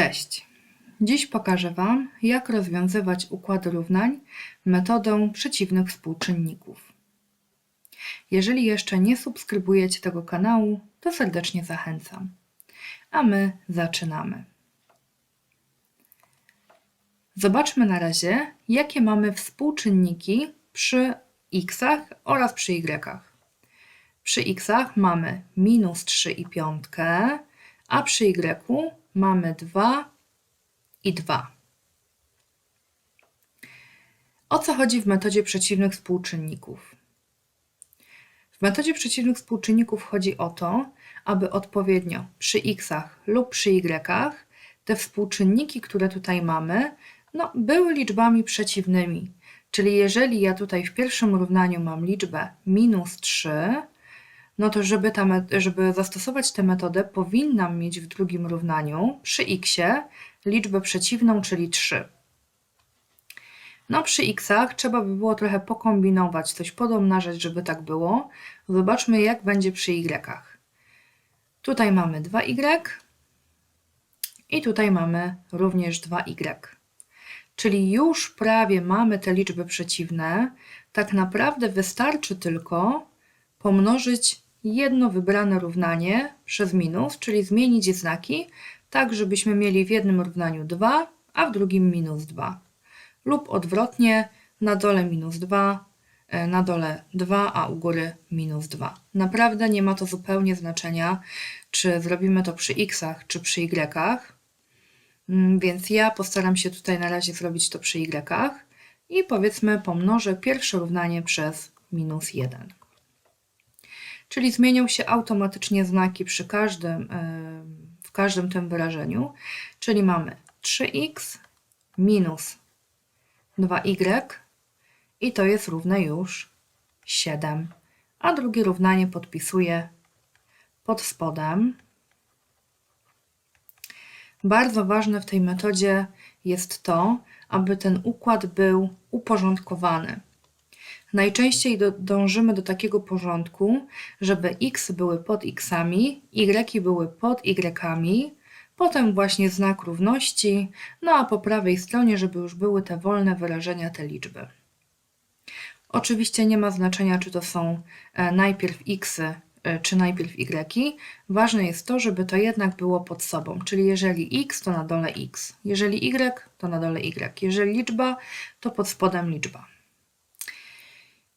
Cześć! Dziś pokażę Wam, jak rozwiązywać układy równań metodą przeciwnych współczynników. Jeżeli jeszcze nie subskrybujecie tego kanału, to serdecznie zachęcam. A my zaczynamy. Zobaczmy na razie, jakie mamy współczynniki przy x'ach oraz przy y'ach. Przy x'ach mamy minus 3 i piątkę, a przy y mamy 2 i 2. O co chodzi w metodzie przeciwnych współczynników? W metodzie przeciwnych współczynników chodzi o to, aby odpowiednio przy x'ach lub przy y'ach te współczynniki, które tutaj mamy, no, były liczbami przeciwnymi. Czyli jeżeli ja tutaj w pierwszym równaniu mam liczbę minus 3, no to żeby, ta, żeby zastosować tę metodę, powinnam mieć w drugim równaniu przy x liczbę przeciwną, czyli 3. No przy x'ach trzeba by było trochę pokombinować, coś podomnażać, żeby tak było. Zobaczmy jak będzie przy y'ach. Tutaj mamy 2y i tutaj mamy również 2y. Czyli już prawie mamy te liczby przeciwne. Tak naprawdę wystarczy tylko pomnożyć jedno wybrane równanie przez minus, czyli zmienić znaki, tak żebyśmy mieli w jednym równaniu 2, a w drugim minus 2. Lub odwrotnie, na dole minus 2, e, na dole 2, a u góry minus 2. Naprawdę nie ma to zupełnie znaczenia, czy zrobimy to przy x'ach, czy przy y'ach. Mm, więc ja postaram się tutaj na razie zrobić to przy y'ach i powiedzmy pomnożę pierwsze równanie przez minus 1 czyli zmienią się automatycznie znaki przy każdym, w każdym tym wyrażeniu, czyli mamy 3x minus 2y i to jest równe już 7. A drugie równanie podpisuję pod spodem. Bardzo ważne w tej metodzie jest to, aby ten układ był uporządkowany. Najczęściej do, dążymy do takiego porządku, żeby x były pod x'ami, y były pod y'ami, potem właśnie znak równości, no a po prawej stronie, żeby już były te wolne wyrażenia, te liczby. Oczywiście nie ma znaczenia, czy to są e, najpierw x'y, e, czy najpierw y. Ważne jest to, żeby to jednak było pod sobą, czyli jeżeli x, to na dole x, jeżeli y, to na dole y, jeżeli liczba, to pod spodem liczba.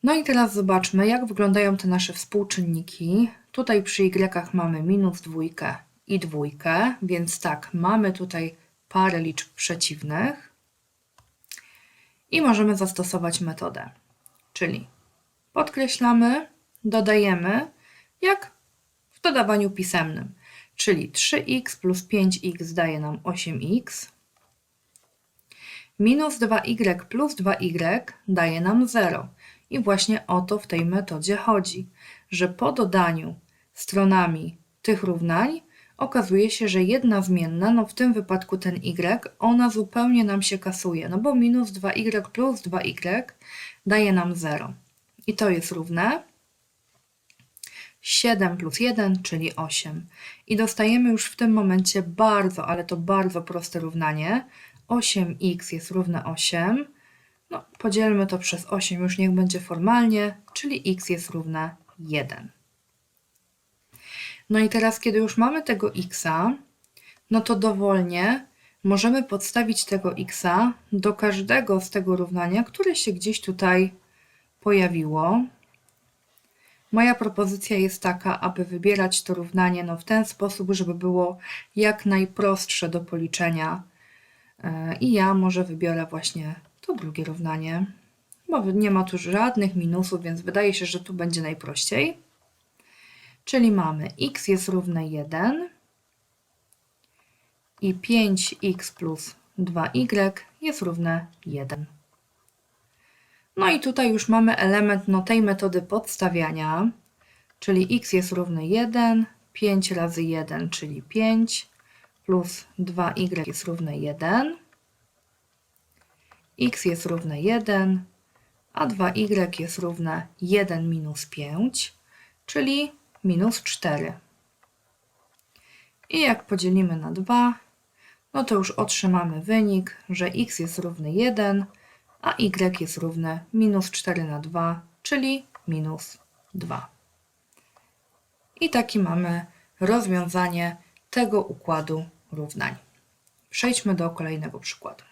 No i teraz zobaczmy, jak wyglądają te nasze współczynniki. Tutaj przy y mamy minus dwójkę i dwójkę, więc tak, mamy tutaj parę liczb przeciwnych i możemy zastosować metodę. Czyli podkreślamy, dodajemy, jak w dodawaniu pisemnym. Czyli 3x plus 5x daje nam 8x, minus 2y plus 2y daje nam 0. I właśnie o to w tej metodzie chodzi, że po dodaniu stronami tych równań okazuje się, że jedna zmienna, no w tym wypadku ten y, ona zupełnie nam się kasuje, no bo minus 2y plus 2y daje nam 0. I to jest równe 7 plus 1, czyli 8. I dostajemy już w tym momencie bardzo, ale to bardzo proste równanie. 8x jest równe 8, no, podzielmy to przez 8, już niech będzie formalnie, czyli x jest równe 1. No i teraz, kiedy już mamy tego x, no to dowolnie możemy podstawić tego x do każdego z tego równania, które się gdzieś tutaj pojawiło. Moja propozycja jest taka, aby wybierać to równanie no, w ten sposób, żeby było jak najprostsze do policzenia. E, I ja może wybiorę właśnie drugie równanie, bo nie ma tu żadnych minusów, więc wydaje się, że tu będzie najprościej. Czyli mamy x jest równe 1 i 5x plus 2y jest równe 1. No i tutaj już mamy element no, tej metody podstawiania, czyli x jest równe 1, 5 razy 1, czyli 5, plus 2y jest równe 1 x jest równe 1, a 2y jest równe 1 minus 5, czyli minus 4. I jak podzielimy na 2, no to już otrzymamy wynik, że x jest równy 1, a y jest równy minus 4 na 2, czyli minus 2. I taki mamy rozwiązanie tego układu równań. Przejdźmy do kolejnego przykładu.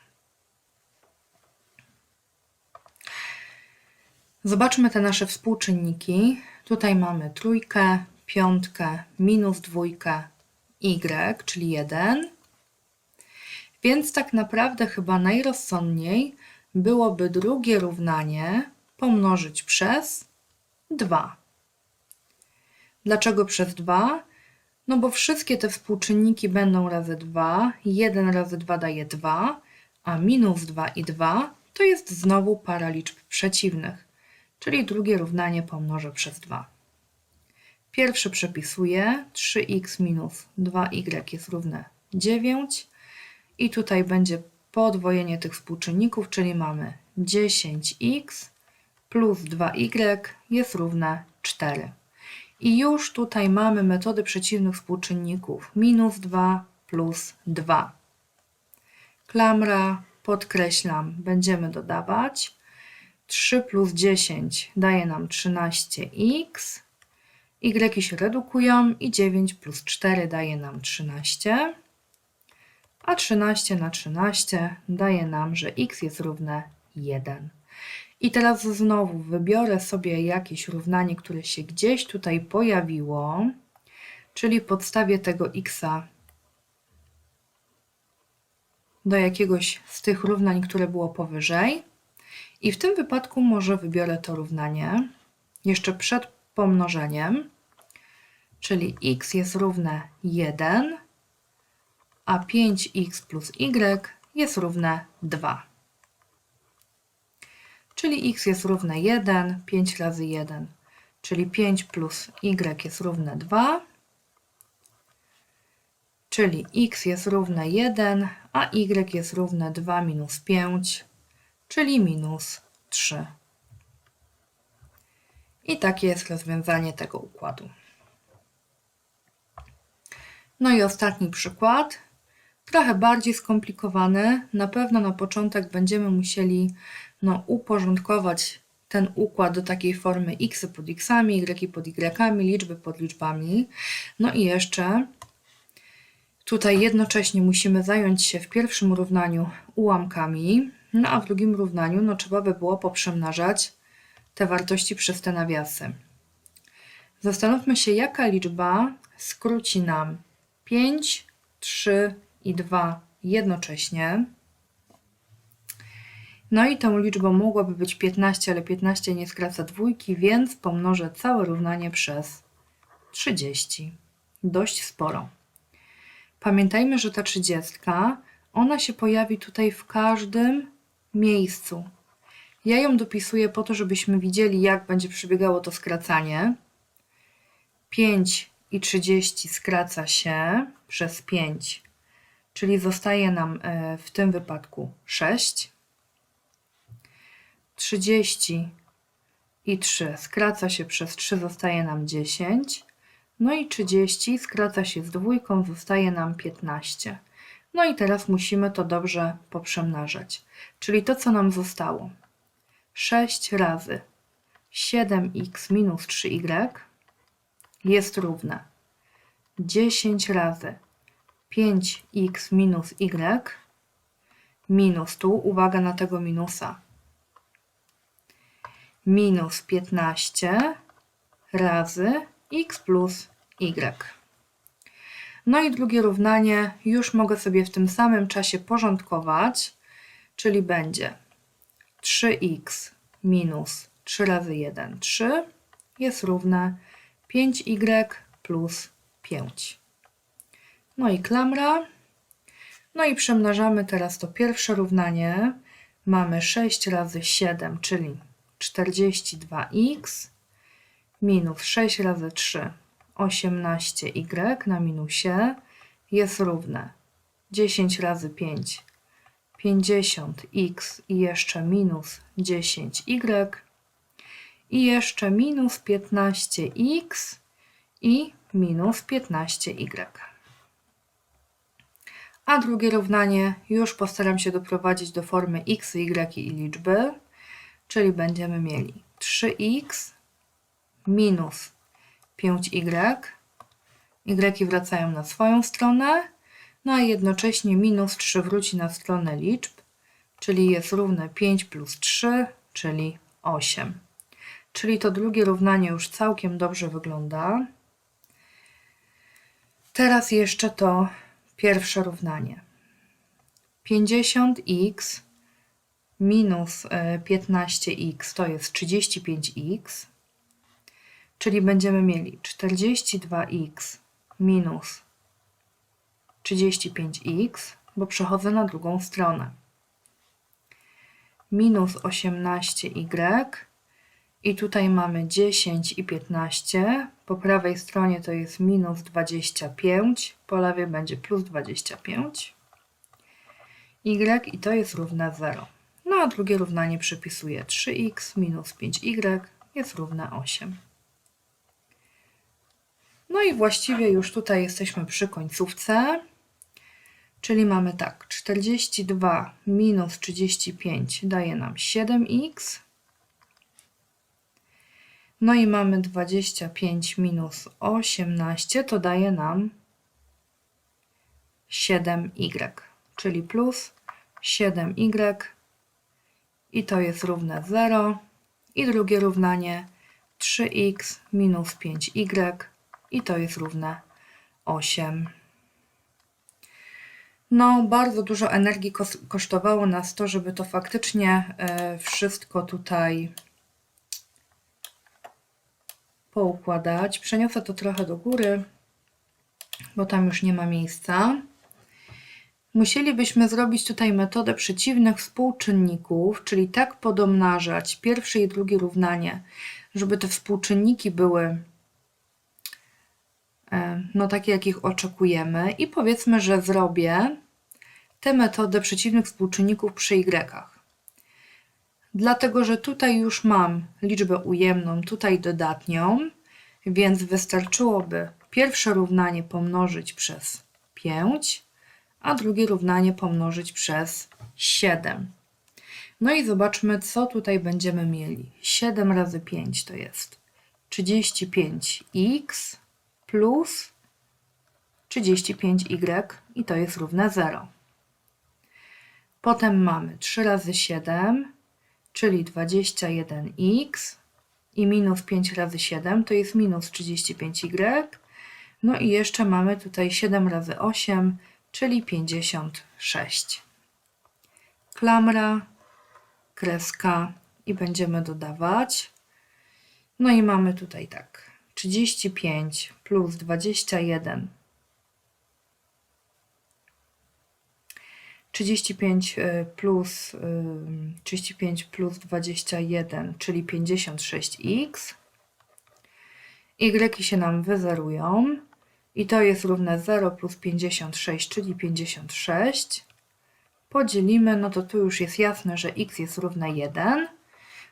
Zobaczmy te nasze współczynniki. Tutaj mamy trójkę, piątkę, minus dwójkę, y, czyli 1. Więc tak naprawdę chyba najrozsądniej byłoby drugie równanie pomnożyć przez 2. Dlaczego przez 2? No bo wszystkie te współczynniki będą razy 2. 1 razy 2 daje 2, a minus 2 i 2 to jest znowu para liczb przeciwnych, czyli drugie równanie pomnożę przez 2. Pierwsze przepisuję, 3x minus 2y jest równe 9 i tutaj będzie podwojenie tych współczynników, czyli mamy 10x plus 2y jest równe 4. I już tutaj mamy metody przeciwnych współczynników. Minus 2 plus 2. Klamra, podkreślam, będziemy dodawać. 3 plus 10 daje nam 13x. Y się redukują i 9 plus 4 daje nam 13. A 13 na 13 daje nam, że x jest równe 1. I teraz znowu wybiorę sobie jakieś równanie, które się gdzieś tutaj pojawiło, czyli podstawię tego x do jakiegoś z tych równań, które było powyżej. I w tym wypadku może wybiorę to równanie jeszcze przed pomnożeniem, czyli x jest równe 1, a 5x plus y jest równe 2 czyli x jest równe 1, 5 razy 1, czyli 5 plus y jest równe 2, czyli x jest równe 1, a y jest równe 2 minus 5, czyli minus 3. I takie jest rozwiązanie tego układu. No i ostatni przykład, trochę bardziej skomplikowany. Na pewno na początek będziemy musieli no, uporządkować ten układ do takiej formy x pod xami, y pod y, liczby pod liczbami. No i jeszcze tutaj jednocześnie musimy zająć się w pierwszym równaniu ułamkami, no a w drugim równaniu no, trzeba by było poprzemnażać te wartości przez te nawiasy. Zastanówmy się, jaka liczba skróci nam 5, 3 i 2 jednocześnie. No i tą liczbą mogłaby być 15, ale 15 nie skraca dwójki, więc pomnożę całe równanie przez 30. Dość sporo. Pamiętajmy, że ta 30, ona się pojawi tutaj w każdym miejscu. Ja ją dopisuję po to, żebyśmy widzieli, jak będzie przebiegało to skracanie. 5 i 30 skraca się przez 5, czyli zostaje nam e, w tym wypadku 6. 30 i 3 skraca się przez 3, zostaje nam 10. No i 30 skraca się z dwójką, zostaje nam 15. No i teraz musimy to dobrze poprzemnażać. Czyli to, co nam zostało. 6 razy 7x minus 3y jest równe 10 razy 5x minus y minus tu, uwaga na tego minusa, minus 15 razy x plus y. No i drugie równanie już mogę sobie w tym samym czasie porządkować, czyli będzie 3x minus 3 razy 1, 3 jest równe 5y plus 5. No i klamra. No i przemnażamy teraz to pierwsze równanie. Mamy 6 razy 7, czyli 42x minus 6 razy 3 18y na minusie jest równe 10 razy 5 50x i jeszcze minus 10y i jeszcze minus 15x i minus 15y. A drugie równanie już postaram się doprowadzić do formy x, y i liczby, czyli będziemy mieli 3x minus 5y, y wracają na swoją stronę, no a jednocześnie minus 3 wróci na stronę liczb, czyli jest równe 5 plus 3, czyli 8. Czyli to drugie równanie już całkiem dobrze wygląda. Teraz jeszcze to pierwsze równanie. 50x minus e, 15x to jest 35x, czyli będziemy mieli 42x minus 35x, bo przechodzę na drugą stronę. Minus 18y i tutaj mamy 10 i 15. Po prawej stronie to jest minus 25, po lewej będzie plus 25. Y i to jest równe 0. No a drugie równanie przypisuję 3x minus 5y jest równe 8. No i właściwie już tutaj jesteśmy przy końcówce. Czyli mamy tak, 42 minus 35 daje nam 7x. No i mamy 25 minus 18 to daje nam 7y, czyli plus 7y i to jest równe 0. I drugie równanie 3x minus 5y i to jest równe 8. No, bardzo dużo energii kos- kosztowało nas to, żeby to faktycznie e, wszystko tutaj poukładać. Przeniosę to trochę do góry, bo tam już nie ma miejsca. Musielibyśmy zrobić tutaj metodę przeciwnych współczynników, czyli tak podomnażać pierwsze i drugie równanie, żeby te współczynniki były no takie, jakich oczekujemy. I powiedzmy, że zrobię tę metodę przeciwnych współczynników przy y. Dlatego, że tutaj już mam liczbę ujemną, tutaj dodatnią, więc wystarczyłoby pierwsze równanie pomnożyć przez 5, a drugie równanie pomnożyć przez 7. No i zobaczmy, co tutaj będziemy mieli. 7 razy 5 to jest 35x plus 35y i to jest równe 0. Potem mamy 3 razy 7, czyli 21x i minus 5 razy 7 to jest minus 35y. No i jeszcze mamy tutaj 7 razy 8, czyli 56. Klamra, kreska i będziemy dodawać. No i mamy tutaj tak 35 plus 21 35 y, plus, y, 35 plus 21, czyli 56x. Y się nam wyzerują i to jest równe 0 plus 56, czyli 56. Podzielimy, no to tu już jest jasne, że x jest równe 1.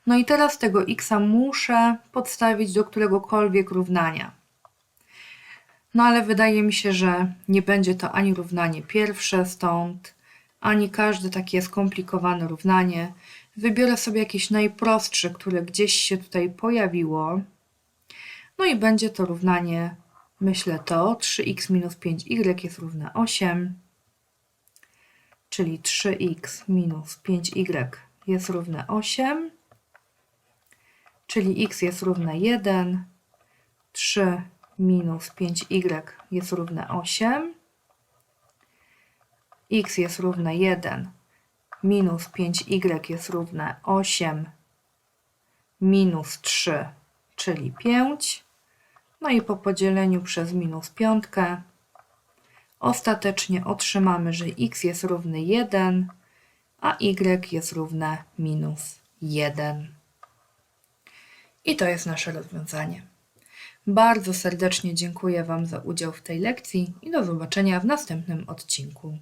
No i teraz tego x muszę podstawić do któregokolwiek równania. No ale wydaje mi się, że nie będzie to ani równanie pierwsze, stąd ani każde takie skomplikowane równanie. Wybiorę sobie jakieś najprostsze, które gdzieś się tutaj pojawiło. No i będzie to równanie, myślę to, 3x minus 5y jest równe 8, czyli 3x minus 5y jest równe 8, czyli x jest równe 1, 3 minus 5y jest równe 8, x jest równe 1, minus 5y jest równe 8, minus 3, czyli 5. No i po podzieleniu przez minus piątkę ostatecznie otrzymamy, że x jest równy 1, a y jest równe minus 1. I to jest nasze rozwiązanie. Bardzo serdecznie dziękuję Wam za udział w tej lekcji i do zobaczenia w następnym odcinku.